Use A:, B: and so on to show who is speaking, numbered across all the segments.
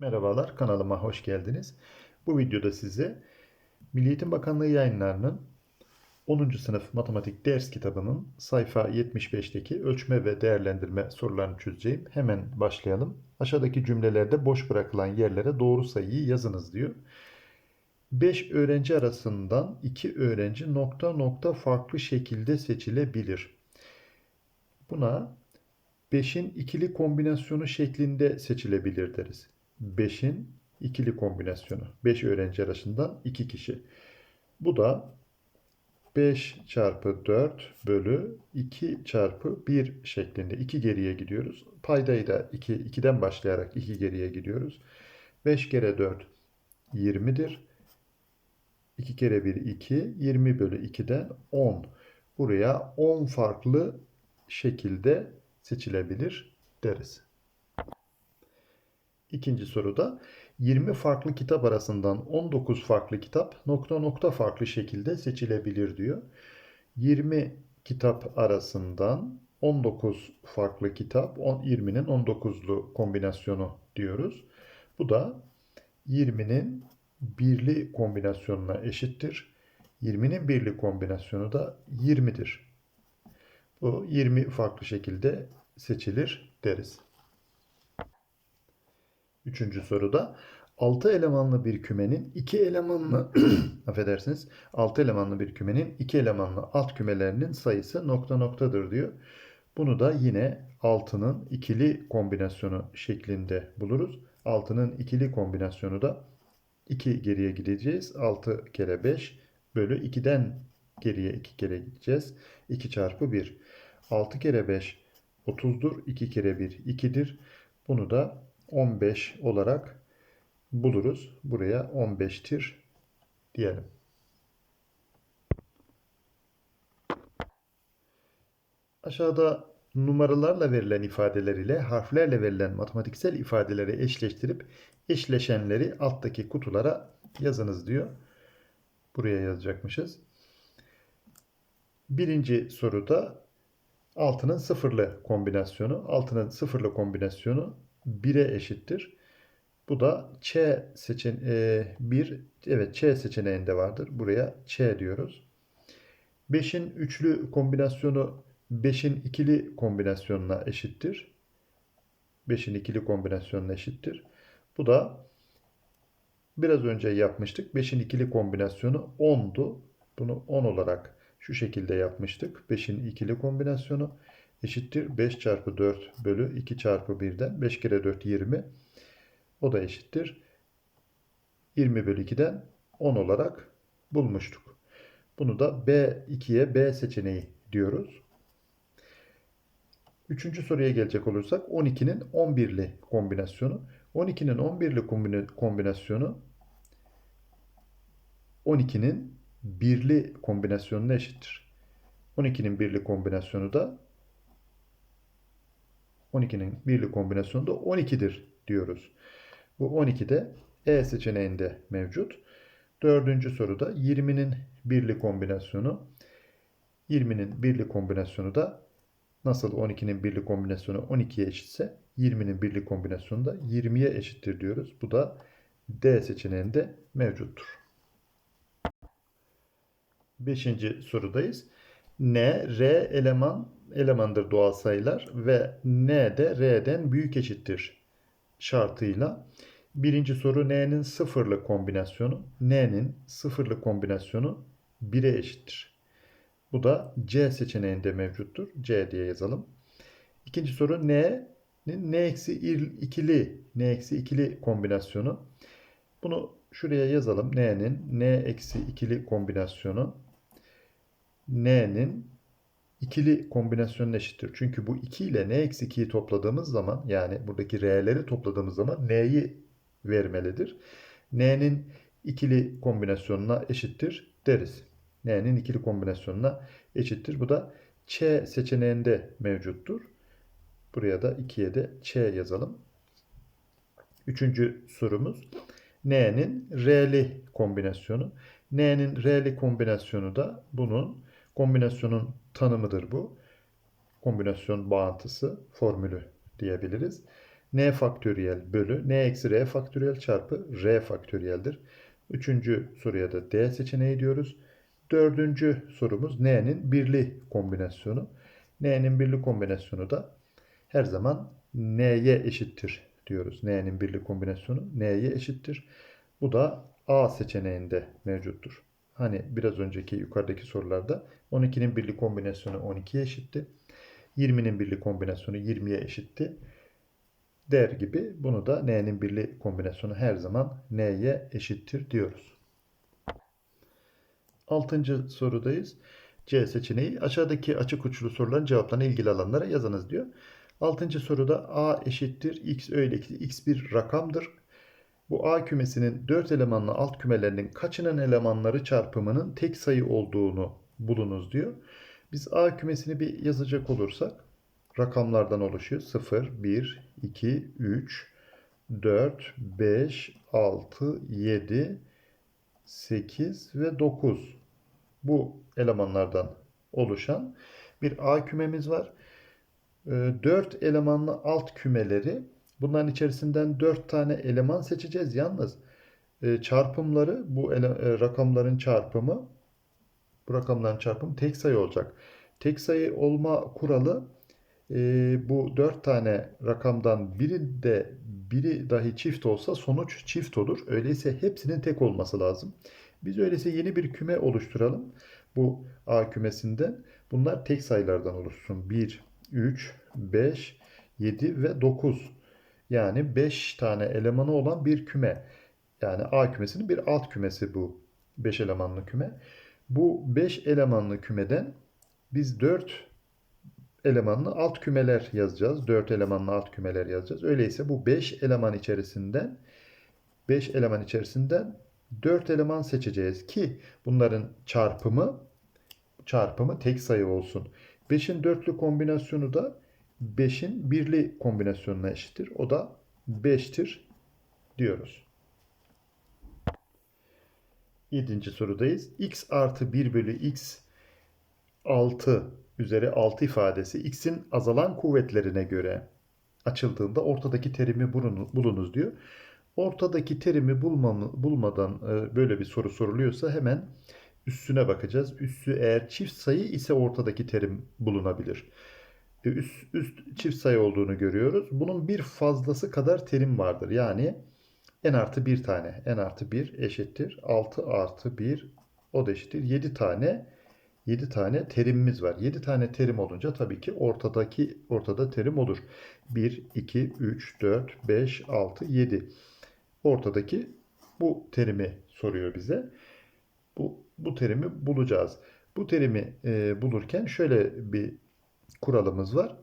A: Merhabalar, kanalıma hoş geldiniz. Bu videoda size Milli Eğitim Bakanlığı yayınlarının 10. sınıf matematik ders kitabının sayfa 75'teki ölçme ve değerlendirme sorularını çözeceğim. Hemen başlayalım. Aşağıdaki cümlelerde boş bırakılan yerlere doğru sayıyı yazınız diyor. 5 öğrenci arasından 2 öğrenci nokta nokta farklı şekilde seçilebilir. Buna 5'in ikili kombinasyonu şeklinde seçilebilir deriz. 5'in ikili kombinasyonu. 5 öğrenci arasından 2 kişi. Bu da 5 çarpı 4 bölü 2 çarpı 1 şeklinde 2 geriye gidiyoruz. Paydayı da 2, 2'den başlayarak 2 geriye gidiyoruz. 5 kere 4 20'dir. 2 kere 1 2, 20 bölü 2'den 10. Buraya 10 farklı şekilde seçilebilir deriz. İkinci soruda 20 farklı kitap arasından 19 farklı kitap nokta nokta farklı şekilde seçilebilir diyor. 20 kitap arasından 19 farklı kitap 20'nin 19'lu kombinasyonu diyoruz. Bu da 20'nin birli kombinasyonuna eşittir. 20'nin birli kombinasyonu da 20'dir. Bu 20 farklı şekilde seçilir deriz. Üçüncü soruda 6 elemanlı bir kümenin 2 elemanlı affedersiniz 6 elemanlı bir kümenin 2 elemanlı alt kümelerinin sayısı nokta noktadır diyor. Bunu da yine 6'nın ikili kombinasyonu şeklinde buluruz. 6'nın ikili kombinasyonu da 2 geriye gideceğiz. 6 kere 5 bölü 2'den geriye 2 kere gideceğiz. 2 çarpı 1. 6 kere 5 30'dur. 2 kere 1 2'dir. Bunu da 15 olarak buluruz. Buraya 15'tir diyelim. Aşağıda numaralarla verilen ifadeler ile harflerle verilen matematiksel ifadeleri eşleştirip eşleşenleri alttaki kutulara yazınız diyor. Buraya yazacakmışız. Birinci soruda altının sıfırlı kombinasyonu. Altının sıfırlı kombinasyonu 1'e eşittir. Bu da Ç seçen e, 1 evet Ç seçeneğinde vardır. Buraya Ç diyoruz. 5'in üçlü kombinasyonu 5'in ikili kombinasyonuna eşittir. 5'in ikili kombinasyonuna eşittir. Bu da biraz önce yapmıştık. 5'in ikili kombinasyonu 10'du. Bunu 10 olarak şu şekilde yapmıştık. 5'in ikili kombinasyonu eşittir 5 çarpı 4 bölü 2 çarpı 1'den 5 kere 4 20 o da eşittir 20 bölü 2'den 10 olarak bulmuştuk. Bunu da B2'ye B seçeneği diyoruz. Üçüncü soruya gelecek olursak 12'nin 11'li kombinasyonu. 12'nin 11'li kombinasyonu 12'nin birli kombinasyonuna eşittir. 12'nin birli kombinasyonu da 12'nin birli kombinasyonu da 12'dir diyoruz. Bu 12 de E seçeneğinde mevcut. Dördüncü soruda 20'nin birli kombinasyonu 20'nin birli kombinasyonu da nasıl 12'nin birli kombinasyonu 12'ye eşitse 20'nin birli kombinasyonu da 20'ye eşittir diyoruz. Bu da D seçeneğinde mevcuttur. Beşinci sorudayız. N, R eleman elemandır doğal sayılar ve N de R'den büyük eşittir şartıyla. Birinci soru N'nin sıfırlı kombinasyonu. N'nin sıfırlı kombinasyonu 1'e eşittir. Bu da C seçeneğinde mevcuttur. C diye yazalım. İkinci soru N'nin N eksi ikili N eksi ikili kombinasyonu. Bunu şuraya yazalım. N'nin N eksi ikili kombinasyonu n'nin ikili kombinasyonun eşittir. Çünkü bu 2 ile n eksi 2'yi topladığımız zaman yani buradaki r'leri topladığımız zaman n'yi vermelidir. n'nin ikili kombinasyonuna eşittir deriz. n'nin ikili kombinasyonuna eşittir. Bu da ç seçeneğinde mevcuttur. Buraya da 2'ye de ç yazalım. Üçüncü sorumuz n'nin r'li kombinasyonu. n'nin r'li kombinasyonu da bunun Kombinasyonun tanımıdır bu. Kombinasyon bağıntısı formülü diyebiliriz. n faktöriyel bölü n eksi r faktöriyel çarpı r faktöriyeldir. Üçüncü soruya da D seçeneği diyoruz. Dördüncü sorumuz n'nin birli kombinasyonu. n'nin birli kombinasyonu da her zaman n'ye eşittir diyoruz. n'nin birli kombinasyonu n'ye eşittir. Bu da A seçeneğinde mevcuttur. Hani biraz önceki yukarıdaki sorularda 12'nin birli kombinasyonu 12'ye eşitti. 20'nin birli kombinasyonu 20'ye eşitti. Der gibi bunu da n'nin birli kombinasyonu her zaman n'ye eşittir diyoruz. Altıncı sorudayız. C seçeneği aşağıdaki açık uçlu soruların cevaplarına ilgili alanlara yazınız diyor. Altıncı soruda a eşittir x öyle ki x bir rakamdır. Bu A kümesinin 4 elemanlı alt kümelerinin kaçının elemanları çarpımının tek sayı olduğunu bulunuz diyor. Biz A kümesini bir yazacak olursak rakamlardan oluşuyor. 0, 1, 2, 3, 4, 5, 6, 7, 8 ve 9. Bu elemanlardan oluşan bir A kümemiz var. 4 elemanlı alt kümeleri Bunların içerisinden 4 tane eleman seçeceğiz. Yalnız e, çarpımları bu ele, e, rakamların çarpımı bu rakamların çarpımı tek sayı olacak. Tek sayı olma kuralı e, bu 4 tane rakamdan biri de biri dahi çift olsa sonuç çift olur. Öyleyse hepsinin tek olması lazım. Biz öyleyse yeni bir küme oluşturalım. Bu A kümesinden. Bunlar tek sayılardan oluşsun. 1, 3, 5, 7 ve 9. Yani 5 tane elemanı olan bir küme. Yani A kümesinin bir alt kümesi bu 5 elemanlı küme. Bu 5 elemanlı kümeden biz 4 elemanlı alt kümeler yazacağız. 4 elemanlı alt kümeler yazacağız. Öyleyse bu 5 eleman içerisinden 5 eleman içerisinden 4 eleman seçeceğiz ki bunların çarpımı çarpımı tek sayı olsun. 5'in dörtlü kombinasyonu da 5'in birli kombinasyonuna eşittir. O da 5'tir diyoruz. 7. sorudayız. x artı 1 bölü x 6 üzeri 6 ifadesi x'in azalan kuvvetlerine göre açıldığında ortadaki terimi bulunuz diyor. Ortadaki terimi bulmamı, bulmadan e, böyle bir soru soruluyorsa hemen üstüne bakacağız. Üssü eğer çift sayı ise ortadaki terim bulunabilir üst, üst çift sayı olduğunu görüyoruz. Bunun bir fazlası kadar terim vardır. Yani n artı bir tane. n artı 1 eşittir. 6 artı 1 o da eşittir. 7 tane 7 tane terimimiz var. 7 tane terim olunca tabii ki ortadaki ortada terim olur. 1, 2, 3, 4, 5, 6, 7. Ortadaki bu terimi soruyor bize. Bu, bu terimi bulacağız. Bu terimi e, bulurken şöyle bir kuralımız var.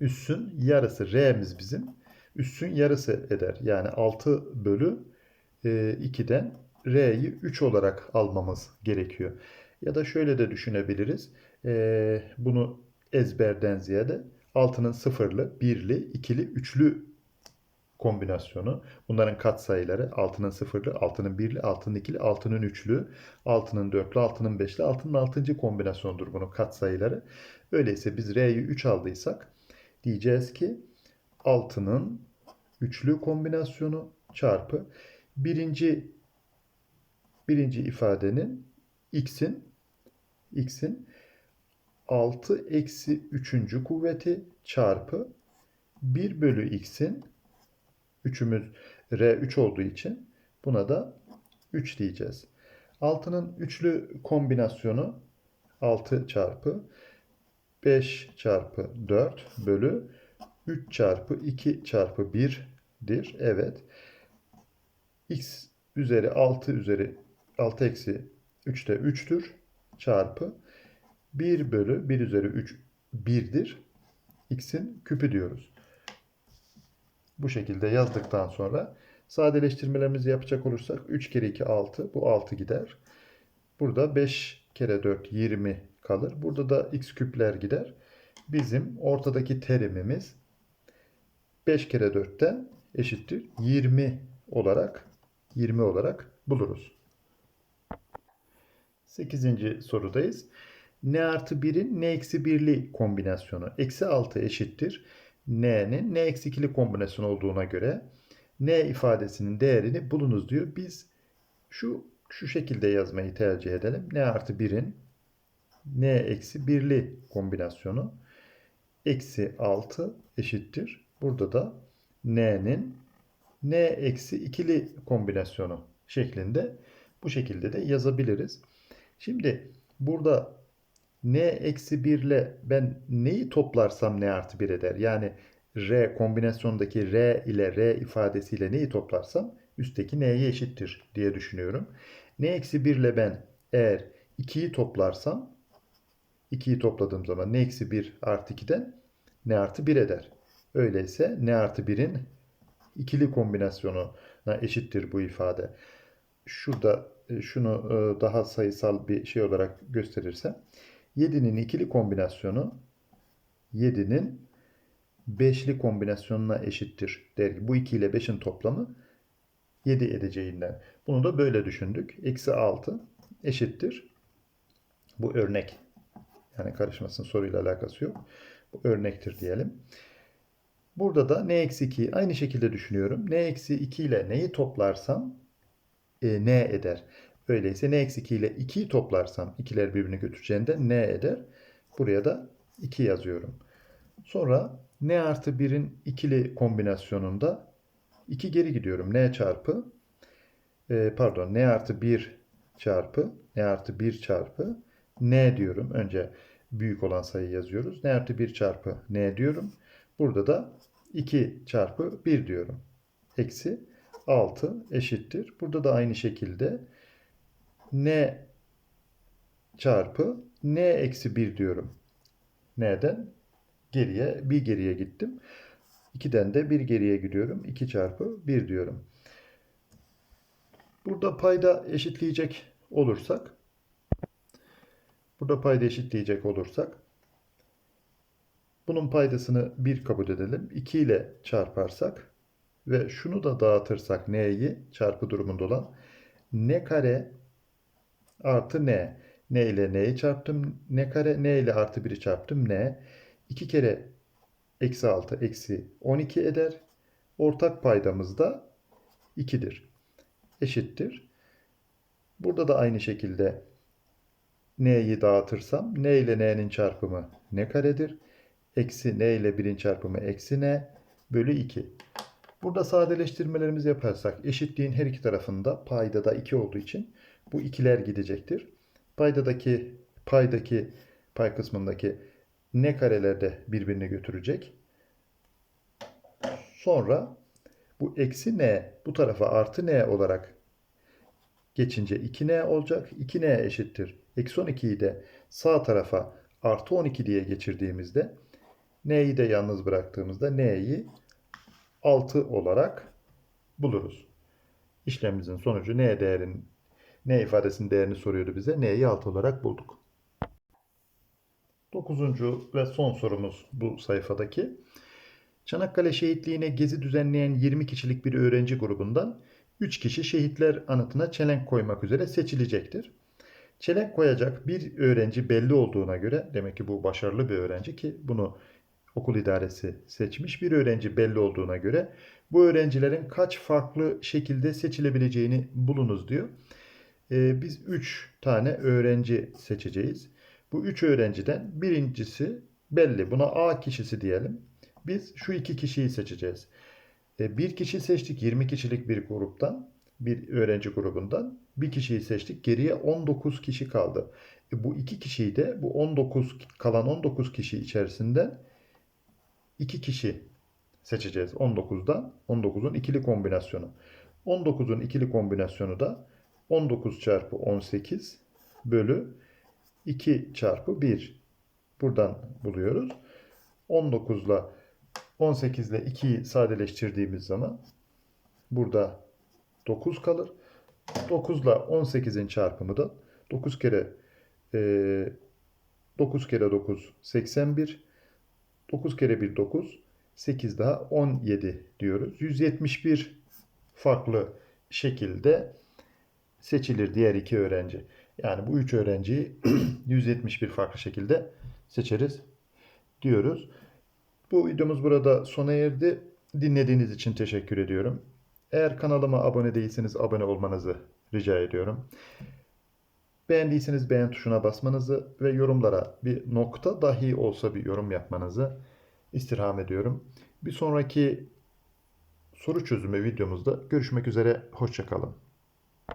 A: Üssün yarısı R'miz bizim. Üssün yarısı eder. Yani 6 bölü 2'den e, R'yi 3 olarak almamız gerekiyor. Ya da şöyle de düşünebiliriz. E, bunu ezberden ziyade 6'nın sıfırlı, birli, ikili, üçlü kombinasyonu. Bunların katsayıları 6'nın sıfırlı, 6'nın birli, 6'nın ikili, 6'nın üçlü, 6'nın dörtlü, 6'nın beşli, 6'nın altıncı kombinasyonudur bunun katsayıları. Öyleyse biz R'yi 3 aldıysak diyeceğiz ki 6'nın üçlü kombinasyonu çarpı birinci birinci ifadenin x'in x'in 6 eksi 3. kuvveti çarpı 1 bölü x'in 3'ümüz R3 olduğu için buna da 3 diyeceğiz. 6'nın üçlü kombinasyonu 6 çarpı 5 çarpı 4 bölü 3 çarpı 2 çarpı 1'dir. Evet. x üzeri 6 üzeri 6 eksi 3 de 3'tür. Çarpı 1 bölü 1 üzeri 3 1'dir. x'in küpü diyoruz. Bu şekilde yazdıktan sonra sadeleştirmelerimizi yapacak olursak 3 kere 2 6. Bu 6 gider. Burada 5 kere 4 20 kalır. Burada da x küpler gider. Bizim ortadaki terimimiz 5 kere 4'ten eşittir 20 olarak 20 olarak buluruz. 8. sorudayız. n artı 1'in n eksi 1'li kombinasyonu. Eksi 6 eşittir. N'nin n eksi ikili kombinasyon olduğuna göre n ifadesinin değerini bulunuz diyor. Biz şu şu şekilde yazmayı tercih edelim. n artı 1'in n eksi 1'li kombinasyonu eksi 6 eşittir. Burada da n'nin n eksi ikili kombinasyonu şeklinde bu şekilde de yazabiliriz. Şimdi burada n eksi 1 ile ben neyi toplarsam n artı 1 eder? Yani r kombinasyondaki r ile r ifadesiyle neyi toplarsam üstteki n'ye eşittir diye düşünüyorum. n eksi 1 ile ben eğer 2'yi toplarsam 2'yi topladığım zaman n eksi 1 artı 2'den n artı 1 eder. Öyleyse n artı 1'in ikili kombinasyonuna eşittir bu ifade. Şurada e, şunu e, daha sayısal bir şey olarak gösterirsem 7'nin ikili kombinasyonu 7'nin 5'li kombinasyonuna eşittir der bu 2 ile 5'in toplamı 7 edeceğinden. Bunu da böyle düşündük. Eksi 6 eşittir. Bu örnek. Yani karışmasın soruyla alakası yok. Bu örnektir diyelim. Burada da n eksi 2'yi aynı şekilde düşünüyorum. n eksi 2 ile neyi toplarsam e, n eder. Öyleyse n eksi 2 ile 2'yi toplarsam ikiler birbirini götüreceğinden n eder. Buraya da 2 yazıyorum. Sonra n artı 1'in ikili kombinasyonunda 2 geri gidiyorum. n çarpı e, pardon n artı 1 çarpı n artı 1 çarpı n diyorum. Önce büyük olan sayı yazıyoruz. n artı 1 çarpı n diyorum. Burada da 2 çarpı 1 diyorum. Eksi 6 eşittir. Burada da aynı şekilde n çarpı n eksi 1 diyorum. N'den geriye bir geriye gittim. 2'den de bir geriye gidiyorum. 2 çarpı 1 diyorum. Burada payda eşitleyecek olursak burada payda eşitleyecek olursak bunun paydasını 1 kabul edelim. 2 ile çarparsak ve şunu da dağıtırsak n'yi çarpı durumunda olan n kare artı n. n ile n'yi çarptım n kare. n ile artı 1'i çarptım n. 2 kere eksi 6 eksi 12 eder. Ortak paydamız da 2'dir. Eşittir. Burada da aynı şekilde n'yi dağıtırsam n ile n'nin çarpımı n karedir. Eksi n ile 1'in çarpımı eksi n bölü 2. Burada sadeleştirmelerimizi yaparsak eşitliğin her iki tarafında payda da 2 olduğu için bu ikiler gidecektir. Paydadaki paydaki pay kısmındaki n kareler de birbirini götürecek. Sonra bu eksi n bu tarafa artı n olarak geçince 2n olacak. 2n eşittir. Eksi 12'yi de sağ tarafa artı 12 diye geçirdiğimizde n'yi de yalnız bıraktığımızda n'yi 6 olarak buluruz. İşlemimizin sonucu n değerin n ifadesinin değerini soruyordu bize. n'yi 6 olarak bulduk. Dokuzuncu ve son sorumuz bu sayfadaki. Çanakkale şehitliğine gezi düzenleyen 20 kişilik bir öğrenci grubundan 3 kişi şehitler anıtına çelenk koymak üzere seçilecektir. Çelenk koyacak bir öğrenci belli olduğuna göre demek ki bu başarılı bir öğrenci ki bunu okul idaresi seçmiş bir öğrenci belli olduğuna göre bu öğrencilerin kaç farklı şekilde seçilebileceğini bulunuz diyor. Ee, biz 3 tane öğrenci seçeceğiz. Bu 3 öğrenciden birincisi belli. Buna A kişisi diyelim. Biz şu iki kişiyi seçeceğiz. Ee, bir kişi seçtik 20 kişilik bir gruptan. Bir öğrenci grubundan. Bir kişiyi seçtik. Geriye 19 kişi kaldı. E, bu iki kişiyi de bu 19 kalan 19 kişi içerisinden 2 kişi seçeceğiz 19'dan. 19'un ikili kombinasyonu. 19'un ikili kombinasyonu da 19 çarpı 18 bölü 2 çarpı 1. Buradan buluyoruz. 19 ile 18 ile 2'yi sadeleştirdiğimiz zaman burada 9 kalır. 9 ile 18'in çarpımı da 9 kere e, 9 kere 9 81 9 kere 1 9 8 daha 17 diyoruz. 171 farklı şekilde seçilir diğer iki öğrenci. Yani bu üç öğrenciyi 171 farklı şekilde seçeriz diyoruz. Bu videomuz burada sona erdi. Dinlediğiniz için teşekkür ediyorum. Eğer kanalıma abone değilseniz abone olmanızı rica ediyorum. Beğendiyseniz beğen tuşuna basmanızı ve yorumlara bir nokta dahi olsa bir yorum yapmanızı istirham ediyorum. Bir sonraki soru çözümü videomuzda görüşmek üzere. Hoşçakalın.